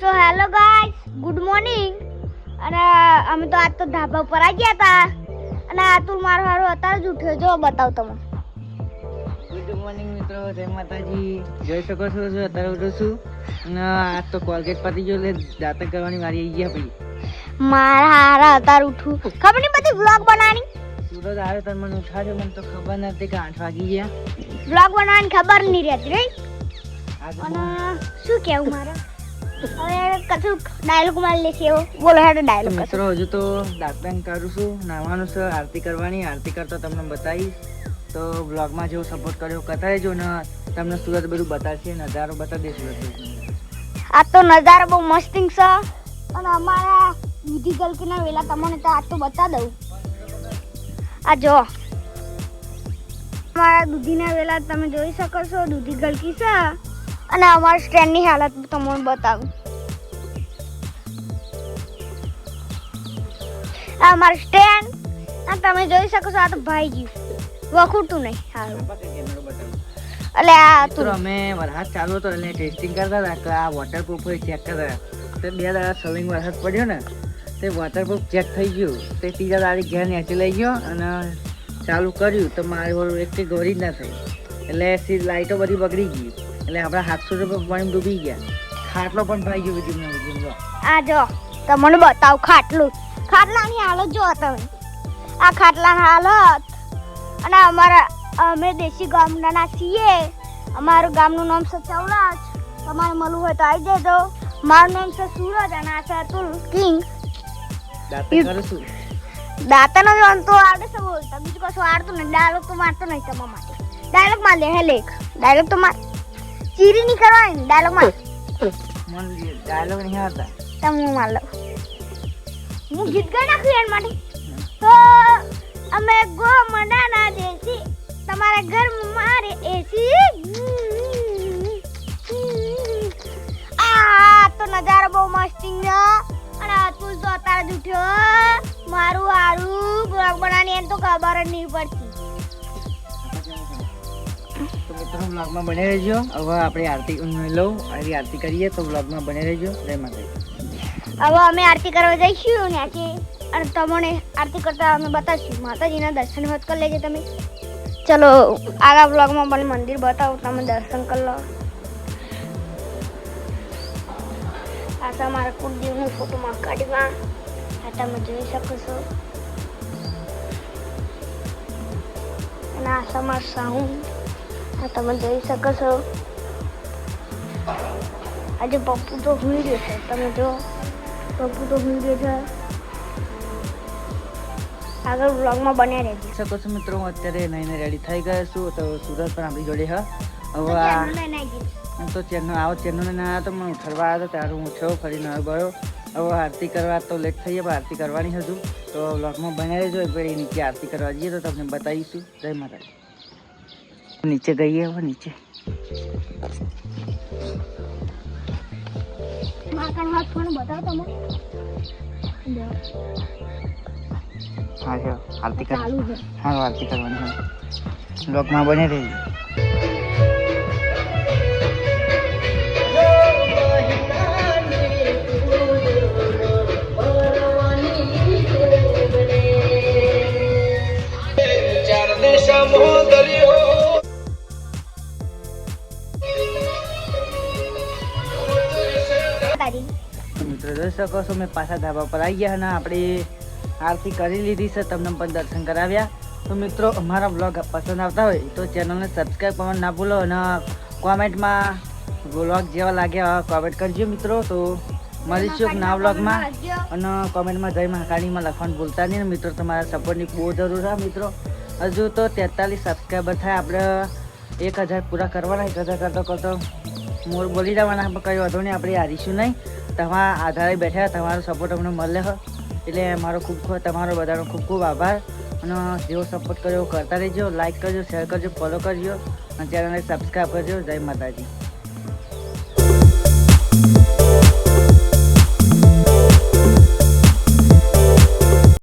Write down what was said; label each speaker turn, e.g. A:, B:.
A: So hello guys good morning અને અમે તો આજ તો ધાબા ઉપર આવી ગયા હતા અને આતુલ મારો હારો અત્યારે જ ઉઠ્યો. જો બતાવ તમે
B: ગુડ મોર્નિંગ મિત્રો. જય માતાજી. જોઈ શકો છો જો અત્યારે ઉઠું છું. અને આજ તો કોલગેટ પતી ગયો એટલે દાંત કરવાની વારી આવી ગયા ભાઈ
A: મારા હારા અત્યારે ઉઠું. ખબર નહીં બધી વ્લોગ બનાવવાની
B: સુરત આવ્યો તને મને ઉઠાડ્યો મને તો ખબર નથી કે આઠ વાગી ગયા.
A: વ્લોગ બનાવવાની ખબર નહીં રહેતી રહી અને શું કેવું મારે? કશું ડાયલોગ મારી લેશે બોલો હેડો ડાયલોગ
B: મિત્રો હજુ તો દાંત કરું છું નાવાનું છે આરતી કરવાની. આરતી કરતો તમને બતાવીશ. તો બ્લોગમાં જેવો સપોર્ટ કર્યો કથા જો ને તમને સુરત બધું બતાવશે નજારો બતાવી દે
A: આ તો નજારો બહુ મસ્તિંગ છે. અને અમારા દૂધી ગલકીના વેલા તમને તો આ તો બતા દઉં. આ જો. અમારા દૂધીના વેલા તમે જોઈ શકો છો દૂધી ગલકી છે. અને અમારા સ્ટેન્ડની હાલત તમને બતાવું. આ અમારું સ્ટેન્ડ આ તમે જોઈ શકો છો આ તો ભાઈ ગયું. વખૂટું નહીં સારું એટલે આ
B: મિત્રો
A: તું
B: અમે વરસાદ ચાલુ હતો એટલે ટેસ્ટિંગ કરતા હતા કે આ વોટરપ્રૂફ હોય ચેક કરતા હતા. તે બે દાડા સવિંગ વરસાદ પડ્યો ને તે વોટરપ્રૂફ ચેક થઈ ગયું. તે ત્રીજા દાડી ઘેર નેચી લઈ ગયો અને ચાલુ કર્યું. તો મારી વાળું એક ગોરી જ ના થઈ. એટલે લાઇટો બધી બગડી ગઈ. એટલે આપણા સાતસો રૂપિયા પાણી ડૂબી ગયા. ખાટલો પણ ભાઈ ગયો વિજુમ
A: આ જો તમને બતાવ ખાટલું. ખાટલાની હાલત જો તમે. આ ખાટલાની હાલત. અને અમારા અમે દેશી ગામડાના છીએ. અમારું ગામનું નામ છે ચૌલાજ તમારે મળવું હોય તો આવી જજો. મારું નામ છે સુરજ અને આ છે અતુલ કિંગ.
B: દાતા
A: નો જોન તો આવડે છે બોલતા. બીજું કશું આવડતું નહીં. ડાયલોગ તો મારતો નહીં તમારા માટે. ડાયલોગ માર લે હે લેખ. ડાયલોગ તો માર ચીરી નહીં કરવાની ડાયલોગમાં?
B: મન ડાયલોગ નહીં આવતા.
A: તમે હું માર હું ગીત ગાઈ નાખું એના માટે? તો અમે ગો મડાના દેશી તમારા ઘર મારે એસી. આ તો નજારો બહુ મસ્તી છે. અને અતુલ તો અત્યારે જ ઉઠ્યો મારું હારું બ્લોગ બનાવવાની એને તો ખબર જ નહીં પડતી.
B: તો બ્લોગમાં બને રહેજો. હવે આપણે આરતી લઉં. આવી આરતી કરીએ તો બ્લોગમાં બને રહેજો. જય માતાજી.
A: હવે અમે આરતી કરવા જઈશું ત્યાંથી અને તમને આરતી કરતા અમે બતાવીશું. માતાજીના દર્શન વાત કરી લેજો તમે. ચલો, આગા બ્લોગમાં મને મંદિર બતાવો, તમે દર્શન કરી લો. આ તમારા મારા કુળદેવનું ફોટોમાં કાઢવા. આ તમે જોઈ શકો છો. અને આ તમારું સાઉન્ડ આ તમે જોઈ શકો છો. આજે પપ્પુ તો હુઈ ગયો છે. તમે જો પપ્પુ તો હુઈ ગયો છે. આગળ બ્લોગમાં બન્યા રહેજો.
B: શકો છો મિત્રો હું અત્યારે નઈને રેડી થઈ ગયો છું. તો સુરત પણ આપણી જોડે હા. હવે આ તો ચેનલ આવો ચેનલ ના તો મને ઉઠાડવા આવ્યો તો ત્યારે હું ઉઠ્યો ફરી નયો ગયો. હવે આરતી કરવા તો લેટ થઈ પણ આરતી કરવાની હજુ તો બ્લોગમાં બનાવી જો એ નીચે આરતી કરવા જઈએ તો તમને બતાવીશું. જય માતાજી. નીચે ગઈએ હવે નીચે. હા આરતી કરવાની હા. બ્લોગમાં બને રહેજો. મિત્રો જોઈ શકો છો મેં પાછા ધાબા પર આવી ગયા અને આપણે આરતી કરી લીધી છે તમને પણ દર્શન કરાવ્યા. તો મિત્રો અમારા બ્લોગ પસંદ આવતા હોય તો ચેનલને સબસ્ક્રાઈબ કરવાનું ના ભૂલો અને કોમેન્ટમાં બ્લોગ જેવા લાગ્યા કોમેન્ટ કરજો મિત્રો. તો મળીશું ના બ્લોગમાં અને કોમેન્ટમાં જય મહાકાળીમાં લખવાનું ભૂલતા નહીં. ને મિત્રો તમારા સપોર્ટની બહુ જરૂર છે મિત્રો. હજુ તો તેતાલીસ સબસ્ક્રાઈબર થાય આપણે એક હજાર પૂરા કરવાના એક હજાર કરતો કરતો મોર બોલી જવાના પણ કંઈ વાંધો નહીં આપણે હારીશું નહીં. તમારા આધારે બેઠા તમારો સપોર્ટ અમને મળે છે એટલે મારો ખૂબ ખૂબ, તમારો બધાનો ખૂબ ખૂબ આભાર. અને જેવો સપોર્ટ કર્યો કરતા રહેજો લાઇક કરજો શેર કરજો ફોલો કરજો. અને ચેનલને સબસ્ક્રાઈબ કરજો. જય માતાજી.